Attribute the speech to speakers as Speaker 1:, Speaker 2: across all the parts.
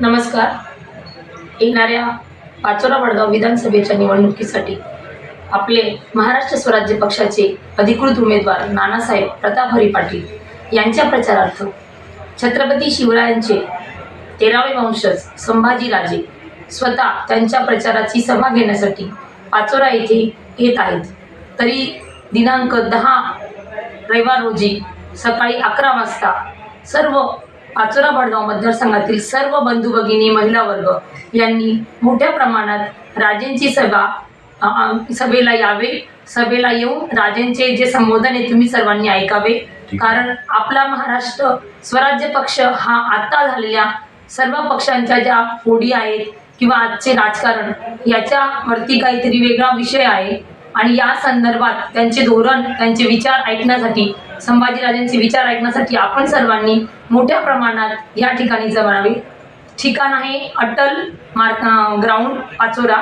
Speaker 1: नमस्कार. येणाऱ्या पाचोरा वडगाव विधानसभेच्या निवडणुकीसाठी आपले महाराष्ट्र स्वराज्य पक्षाचे अधिकृत उमेदवार नानासाहेब प्रताप हरी पाटील यांच्या प्रचारार्थ छत्रपती शिवरायांचे तेरावे वंशज संभाजीराजे स्वतः त्यांच्या प्रचाराची सभा घेण्यासाठी पाचोरा येथे येत आहेत. तरी दिनांक दहा रविवार रोजी सकाळी अकरा वाजता सर्व पाचोरा भडगाव मतदारसंघातील सर्व बंधू भगिनी महिला वर्ग यांनी मोठ्या प्रमाणात राजेंची सभा सभेला यावे. सभेला येऊन राजेंचे जे संबोधन आहे तुम्ही सर्वांनी ऐकावे. कारण आपला महाराष्ट्र स्वराज्य पक्ष हा आता झालेल्या सर्व पक्षांच्या ज्या फोडी आहेत किंवा आजचे राजकारण याच्यावरती काहीतरी वेगळा विषय आहे. आणि या संदर्भात त्यांचे धोरण त्यांचे विचार ऐकण्यासाठी संभाजीराजांचे विचार ऐकण्यासाठी आपण सर्वांनी मोठ्या प्रमाणात या ठिकाणी जमावे. ठिकाण आहे अटल मार्क ग्राउंड पाचोरा.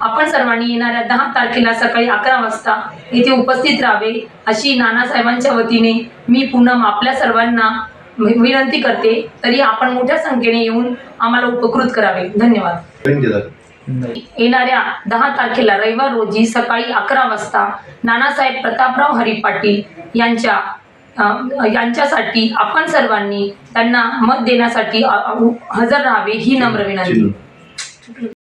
Speaker 1: आपण सर्वांनी येणाऱ्या दहा तारखेला सकाळी अकरा वाजता येथे उपस्थित राहावे अशी नानासाहेबांच्या वतीने मी पुन्हा आपल्या सर्वांना विनंती करते तरी आपण मोठ्या संख्येने येऊन आम्हाला उपकृत करावे. धन्यवाद. येणाऱ्या दहा तारखेला रविवार रोजी सकाळी अकरा वाजता नानासाहेब प्रतापराव हरी पाटील यांच्या यांच्यासाठी आपण सर्वांनी त्यांना मत देण्यासाठी हजर राहावे ही नम्र विनंती.